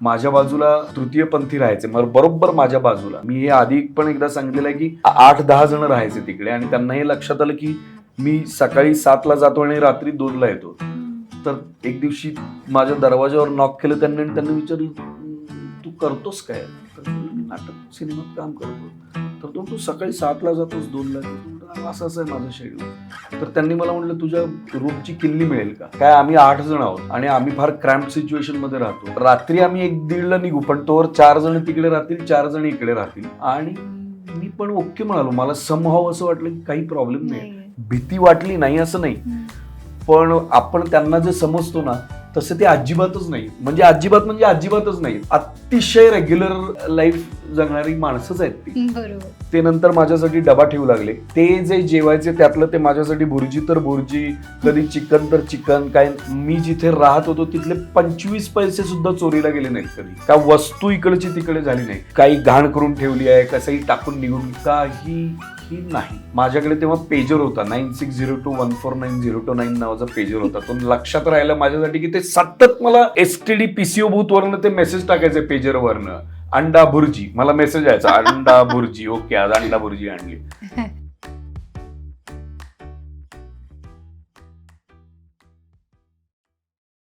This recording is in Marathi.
माझ्या बाजूला तृतीय पंथी राहायचे मग बरोबर माझ्या बाजूला. मी हे आधी पण एकदा सांगितलेलं आहे की आठ दहा जण राहायचे तिकडे आणि त्यांना हे लक्षात आलं की मी सकाळी सातला जातो आणि रात्री दोनला येतो. तर एक दिवशी माझ्या दरवाजावर नॉक केलं त्यांनी आणि त्यांनी विचारलं तू करतोस काय? तर मी नाटक सिनेमात काम करतो तर तो तू सकाळी सातला जातोस दोनला. येतोस." म्हणलं, असं असं आहे माझं शेड्यूल तर त्यांनी मला म्हटलं तुझ्या रूमची किल्ली मिळेल का? काय आम्ही आठ जण आहोत आणि आम्ही फार क्रॅम्प सिच्युएशनमध्ये राहतो. रात्री आम्ही एक दीडला निघू पण तोवर चार जण तिकडे राहतील चार जण इकडे राहतील. आणि मी पण ओके म्हणालो मला समहाव असं वाटलं की काही प्रॉब्लेम नाही भीती वाटली नाही असं नाही. पण आपण त्यांना जे समजतो ना तसं ते अजिबातच नाही. म्हणजे अजिबात म्हणजे अजिबातच नाही. अतिशय रेग्युलर लाईफ जगणारी माणसंच आहेत ती. बरोबर. ते नंतर माझ्यासाठी डबा ठेवू लागले. ते जे जेवायचे त्यातलं ते माझ्यासाठी भुर्जी तर भुर्जी कधी चिकन तर चिकन. काय मी जिथे राहत होतो तिथले पंचवीस पैसे सुद्धा चोरीला गेले नाहीत कधी. का वस्तू इकडची तिकडे झाली नाही. काही घाण करून ठेवली आहे कसंही टाकून निघून काही की नाही. माझ्याकडे तेव्हा पेजर होता. Nine six zero two one four nine zero two nine नावाचा पेजर होता. तो लक्षात राहिला माझ्यासाठी की ते सतत मला S T D PCO booth वरनं ते मेसेज टाकायचे पेजर वरनं. अंडा भुर्जी मला मेसेज यायचा अंडा भुर्जी ओके आज अंडा भुर्जी आणली.